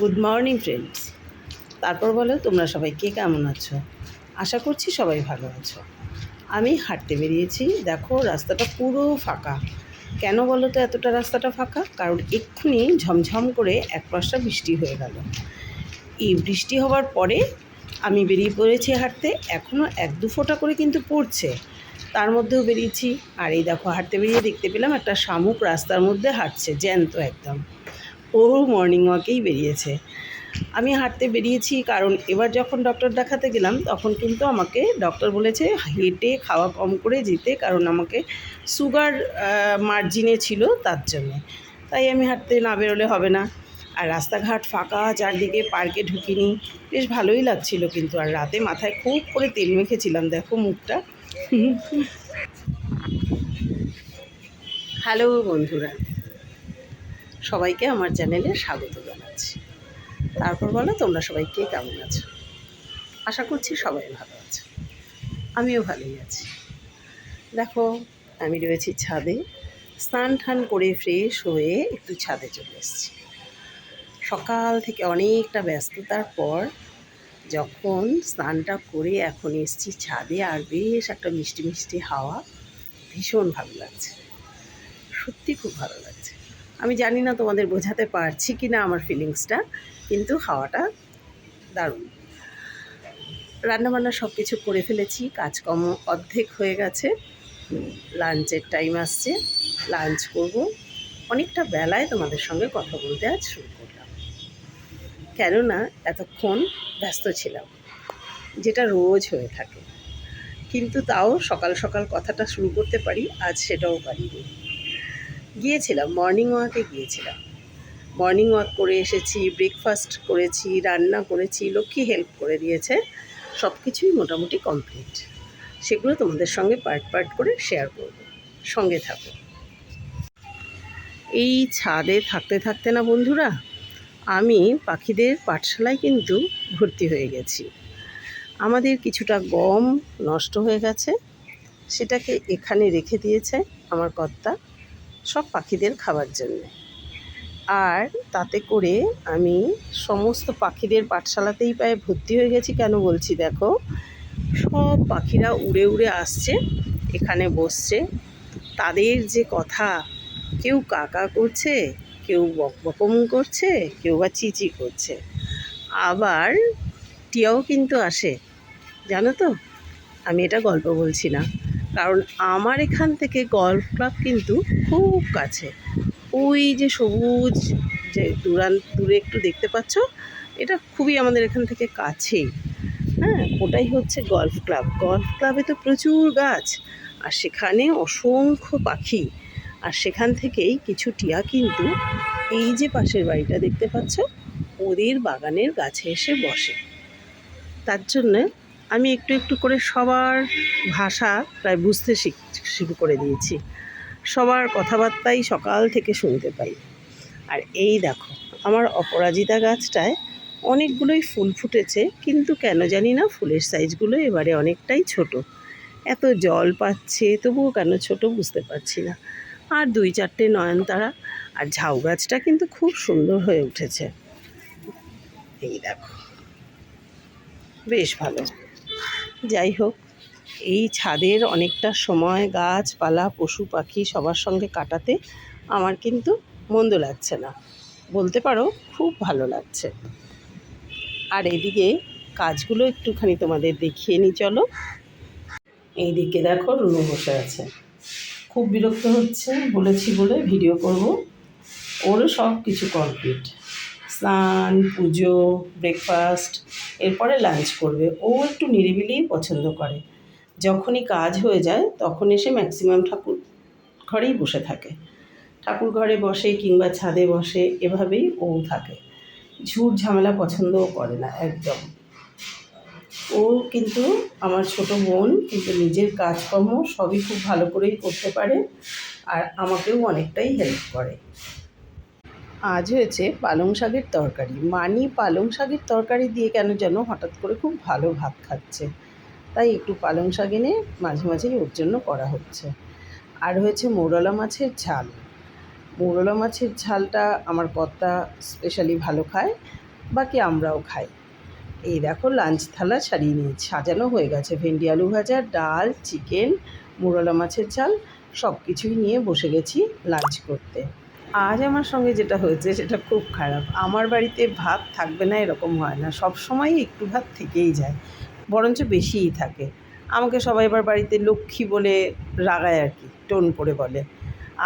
Good morning friends তারপর বলো, তোমরা সবাই কে কেমন আছো? আশা করছি সবাই ভালো আছো। আমি হাঁটতে বেরিয়েছি। দেখো, রাস্তাটা পুরো ফাঁকা। কেন বলো তো এতটা রাস্তাটা ফাঁকা? কারণ এক্ষুনি ঝমঝম করে এক পাশটা বৃষ্টি হয়ে গেল। এই বৃষ্টি হওয়ার পরে আমি বেরিয়ে পড়েছি হাঁটতে। এখনও এক দু ফোঁটা করে কিন্তু পড়ছে। তার মধ্যেও বেরিয়েছি। আর এই দেখো, হাঁটতে বেরিয়ে দেখতে পেলাম একটা শামুক রাস্তার মধ্যে হাঁটছে, জ্যান্ত একদম। ও মর্নিং ওয়াকেই বেরিয়েছে। আমি হাঁটতে বেরিয়েছি কারণ এবার যখন ডক্টর দেখাতে গেলাম, তখন কিন্তু আমাকে ডক্টর বলেছে হেঁটে খাওয়া কম করে যেতে কারণ আমাকে সুগার মার্জিনে ছিল তার জন্যে। তাই আমি হাঁটতে না বেরোলে হবে না। আর রাস্তাঘাট ফাঁকা, চারদিকে পার্কে ঢুকিনি। বেশ ভালোই লাগছিল কিন্তু। আর রাতে মাথায় খুব করে তেল মেখেছিলাম, দেখো মুখটা। হ্যালো বন্ধুরা। সবাইকে আমার চ্যানেলে স্বাগত জানাচ্ছি। তারপর বলো, তোমরা সবাই কে, কেমন আছো? আশা করছি সবাই ভালো আছো। আমিও ভালোই আছি। দেখো, আমি রয়েছি ছাদে। স্নান টান করে ফ্রেশ হয়ে একটু ছাদে চলে এসেছি। সকাল থেকে অনেকটা ব্যস্ততার পর যখন স্নানটা করে এখন এসছি ছাদে, আর বেশ একটা মিষ্টি মিষ্টি হাওয়া ভীষণ ভালো লাগছে। সত্যি খুব ভালো লাগছে। আমি জানি না তোমাদের বোঝাতে পারছি কি না আমার ফিলিংসটা কিন্তু হাওয়াটা দারুণ। রান্নাবান্না সব কিছু করে ফেলেছি, কাজকর্ম অর্ধেক হয়ে গেছে, লাঞ্চের টাইম আসছে, লাঞ্চ করব। অনেকটা বেলায় তোমাদের সঙ্গে কথা বলতে আজ শুরু করলাম। কেননা এতক্ষণ ব্যস্ত ছিলাম, যেটা রোজ হয়ে থাকে। কিন্তু তাও সকাল সকাল কথাটা শুরু করতে পারি, আজ সেটাও পারিনি। গিয়েছিলাম মর্নিং ওয়াকে গিয়েছিলাম। মর্নিং ওয়াক করে এসেছি ব্রেকফাস্ট করেছি, রান্না করেছি, লক্ষ্মী হেল্প করে দিয়েছে সব কিছুই মোটামুটি কমপ্লিট সেগুলো তোমাদের সঙ্গে পার্ট পার্ট করে শেয়ার করব। সঙ্গে থাকো। এই ছাদে থাকতে থাকতে না বন্ধুরা, আমি পাখিদের পাঠশালায় কিন্তু ভর্তি হয়ে গেছি। আমাদের কিছুটা গম নষ্ট হয়ে গেছে, সেটাকে এখানে রেখে দিয়েছে আমার কর্তা। সব পাখিদের খাবার জন্য। আর তাতে করে আমি সমস্ত পাখিদের পাঠশালাতেই প্রায় ভর্তি হয়ে গেছি কেন বলছি দেখো? সব পাখিরা উড়ে উড়ে আসছে, এখানে বসছে। তাদের যে কথা, কেউ কাকা করছে, কেউ বক বকম করছে, কেউ বা চিচি করছে। আবার টিয়াও কিন্তু আসে, জানো তো? আমি এটা গল্প বলছি না। কারণ আমার এখান থেকে গল্ফ ক্লাব কিন্তু খুব কাছে। ওই যে সবুজ যে দূরান দূরে একটু দেখতে পাচ্ছ, এটা খুবই আমাদের এখান থেকে কাছেই। হ্যাঁ ওটাই হচ্ছে গল্ফ ক্লাব গল্ফ ক্লাবে তো প্রচুর গাছ, আর সেখানে অসংখ্য পাখি। আর সেখান থেকেই কিছু টিয়া কিন্তু এই যে পাশের বাড়িটা দেখতে পাচ্ছ, ওদের বাগানের গাছে এসে বসে। তার জন্যে আমি একটু একটু করে সবার ভাষা প্রায় বুঝতে শিখ, শুরু করে দিয়েছি। সবার কথাবার্তাই সকাল থেকে শুনতে পাই। আর এই দেখো, আমার অপরাজিতা গাছটায় অনেকগুলোই ফুল ফুটেছে, কিন্তু কেন জানি না ফুলের সাইজগুলো এবারে অনেকটাই ছোট। এত জল পাচ্ছে, তবুও কেন ছোট বুঝতে পারছি না। আর দুই চারটে নয়নতারা আর ঝাউ গাছটা কিন্তু খুব সুন্দর হয়ে উঠেছে। এই দেখো, বেশ ভালো। যাই হোক, এই ছাদের অনেকটা সময় গাছপালা, পশু পাখি সবার সঙ্গে কাটাতে আমার কিন্তু মন্দ লাগছে না। বলতে পারো, খুব ভালো লাগছে। আর এদিকে কাজগুলো একটুখানি তোমাদের দেখিয়ে নিই চলো। এইদিকে দেখো, রুনু বসে আছে। খুব বিরক্ত হচ্ছে, বলেছি বলে ভিডিও করব। ওরও সব কিছু কমপ্লিট। স্নান, পুজো ব্রেকফাস্ট এরপরে লাঞ্চ করবে। ও একটু নিরিবিলিই পছন্দ করে। যখনই কাজ হয়ে যায়, তখন এসে ম্যাক্সিমাম ঠাকুর ঘরেই বসে থাকে। ঠাকুর ঘরে বসে কিংবা ছাদে বসে এভাবেই ও থাকে। ঝুট ঝামেলা পছন্দও করে না, একদম। ও কিন্তু আমার ছোট বোন, কিন্তু নিজের কাজকর্ম সবই খুব ভালো করেই করতে পারে আর আমাকেও অনেকটাই হেল্প করে। আজ হয়েছে পালং শাকের তরকারি। মানি পালং শাকের তরকারি দিয়ে কেন যেন হঠাৎ করে খুব ভালো ভাত খাচ্ছে। তাই একটু পালং শাক এনে মাঝে মাঝেই ওর জন্য করা হচ্ছে। আর হয়েছে মৌরলা মাছের ঝাল। মৌরলা মাছের ঝালটা আমার কর্তা স্পেশালি ভালো খায়, বাকি আমরাও খাই। এই দেখো লাঞ্চ থালা ছাড়িয়ে নিয়েছি। সাজানো হয়ে গেছে। ভেন্ডি, আলু ভাজা, ডাল চিকেন মুরলা মাছের ঝাল সব কিছুই নিয়ে বসে গেছি লাঞ্চ করতে। আজ আমার সঙ্গে যেটা হয়েছে সেটা খুব খারাপ। আমার বাড়িতে ভাত থাকবে না এরকম হয় না। সব সময় একটু ভাত থেকেই যায়, বরঞ্চ বেশিই থাকে। আমাকে সবাই এবার বাড়িতে লক্ষ্মী বলে রাগায় আর কি, টোন করে বলে।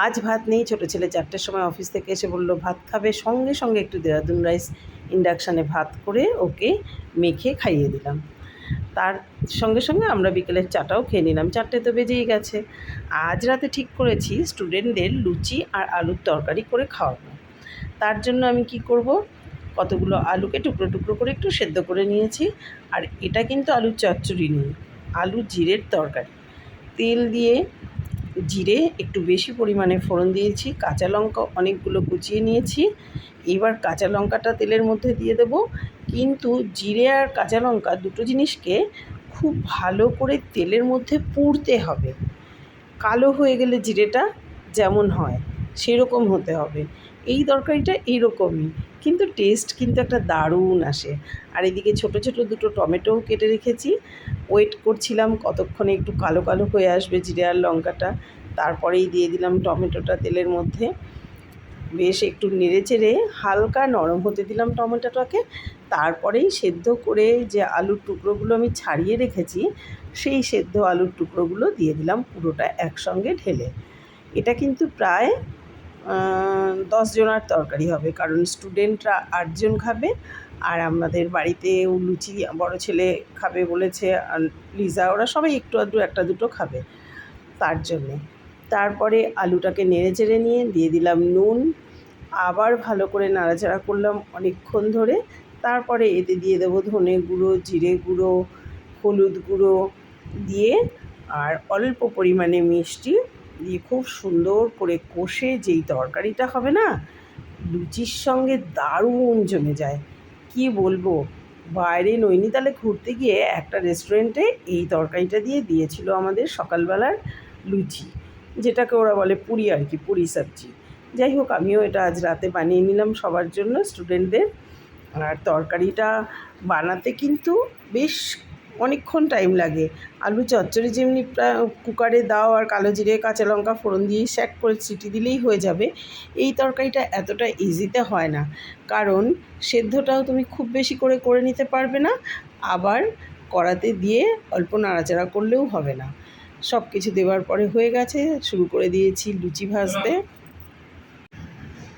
আজ ভাত নেই, ছোটো ছেলে চারটের সময় অফিস থেকে এসে বলল, ভাত খাবে? সঙ্গে সঙ্গে একটু দেরাদুন রাইস ইন্ডাকশানে ভাত করে ওকে মেখে খাইয়ে দিলাম। তার সঙ্গে সঙ্গে আমরা বিকেলের চাটাও খেয়ে নিলাম। চারটে তো বেজেই গেছে। আজ রাতে ঠিক করেছি স্টুডেন্টদের লুচি আর আলুর তরকারি করে খাওয়াবো। তার জন্য আমি কি করব? কতগুলো আলুকে টুকরো টুকরো করে একটু সেদ্ধ করে নিয়েছি। আর এটা কিন্তু আলুর চচ্চড়ি নেই আলু জিরের তরকারি। তেল দিয়ে জিরে একটু বেশি পরিমাণে ফোড়ন দিয়েছি, কাঁচা লঙ্কা অনেকগুলো কুচিয়ে নিয়েছি। এবার কাঁচা লঙ্কাটা তেলের মধ্যে দিয়ে দেব। কিন্তু জিরে আর কাঁচা লঙ্কা দুটো জিনিসকে খুব ভালো করে তেলের মধ্যে পুড়তে হবে। কালো হয়ে গেলে জিরেটা যেমন হয়, সেরকম হতে হবে। এই তরকারিটা এইরকমই কিন্তু টেস্ট কিন্তু একটা দারুণ আসে। আর এদিকে ছোট ছোট দুটো টমেটোও কেটে রেখেছি। ওয়েট করছিলাম কতক্ষণে একটু কালো কালো হয়ে আসবে জিরে আর লঙ্কাটা। তারপরেই দিয়ে দিলাম টমেটোটা তেলের মধ্যে। বেশ একটু নেড়ে চেড়ে হালকা নরম হতে দিলাম টমেটোটাকে। তারপরেই সেদ্ধ করে যে আলুর টুকরোগুলো আমি ছাড়িয়ে রেখেছি, সেই সেদ্ধ আলুর টুকরোগুলো দিয়ে দিলাম পুরোটা একসঙ্গে ঢেলে। এটা কিন্তু প্রায় দশ জনার তরকারি হবে, কারণ স্টুডেন্টরা আটজন খাবে আর আমাদের বাড়িতে লুচি বড় ছেলে খাবে বলেছে, আর লিজা, ওরা সবাই একটু আধটু একটা দুটো খাবে তার জন্যে। তারপরে আলুটাকে নেড়ে চেড়ে নিয়ে দিয়ে দিলাম নুন, আবার ভালো করে নাড়াচাড়া করলাম অনেকক্ষণ ধরে। তারপরে এতে দিয়ে দেবো ধনে গুঁড়ো, জিরে গুঁড়ো, হলুদ গুঁড়ো দিয়ে, আর অল্প পরিমাণে মিষ্টি দিয়ে খুব সুন্দর করে কষে যেই তরকারিটা হবে না, লুচির সঙ্গে দারুণ জমে যায়। কি বলব? বাইরে নৈনিতালে ঘুরতে গিয়ে একটা রেস্টুরেন্টে এই তরকারিটা দিয়ে দিয়েছিল আমাদের সকালবেলার লুচি, যেটাকে ওরা বলে পুরি আর কি, পুরি সবজি। যাই হোক, আমিও এটা আজ রাতে বানিয়ে নিলাম সবার জন্য স্টুডেন্টদের আর তরকারিটা বানাতে কিন্তু বেশ অনেকক্ষণ টাইম লাগে। আলু চচ্চড়ি যেমনি কুকারে দাও আর কালো জিরে, কাঁচা লঙ্কা ফোড়ন দিয়ে স্যাক করে সিটি দিলেই হয়ে যাবে। এই তরকারিটা এতটা ইজিতে হয় না। কারণ সেদ্ধটাও তুমি খুব বেশি করে করে নিতে পারবে না, আবার কড়াতে দিয়ে অল্প নাড়াচাড়া করলেও হবে না। সব কিছু দেওয়ার পরে হয়ে গেছে, শুরু করে দিয়েছি লুচি ভাজতে।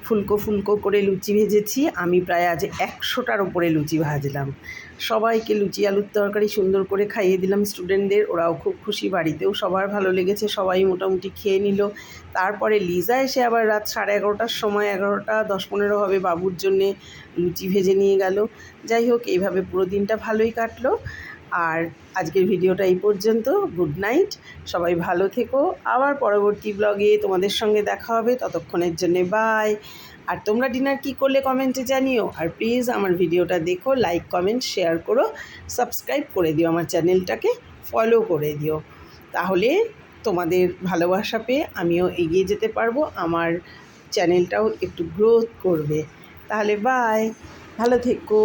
ফুলকো ফুলকো করে লুচি ভেজেছি। আমি প্রায় আজ একশোটার ওপরে লুচি ভাজলাম। সবাইকে লুচি আলুর তরকারি সুন্দর করে খাইয়ে দিলাম স্টুডেন্টদের। ওরাও খুব খুশি, বাড়িতেও সবার ভালো লেগেছে, সবাই মোটামুটি খেয়ে নিল। তারপরে লিজা এসে আবার রাত সাড়ে এগারোটার সময়, এগারোটা দশ পনেরো হবে বাবুর জন্যে লুচি ভেজে নিয়ে গেল। যাই হোক, এইভাবে পুরো দিনটা ভালোই কাটলো। আর আজকের ভিডিওটা এই পর্যন্ত। গুড নাইট সবাই ভালো থেকো। আবার পরবর্তী ব্লগে তোমাদের সঙ্গে দেখা হবে। ততক্ষণের জন্যে বাই আর তোমরা ডিনার কি করলে কমেন্টে জানিও। আর প্লিজ আমার ভিডিওটা দেখো লাইক কমেন্ট শেয়ার করো সাবস্ক্রাইব করে দিও আমার চ্যানেলটাকে ফলো করে দিও। তাহলে তোমাদের ভালোবাসা পেয়ে আমিও এগিয়ে যেতে পারব। আমার চ্যানেলটাও একটু গ্রোথ করবে। তাহলে বাই ভালো থেকো।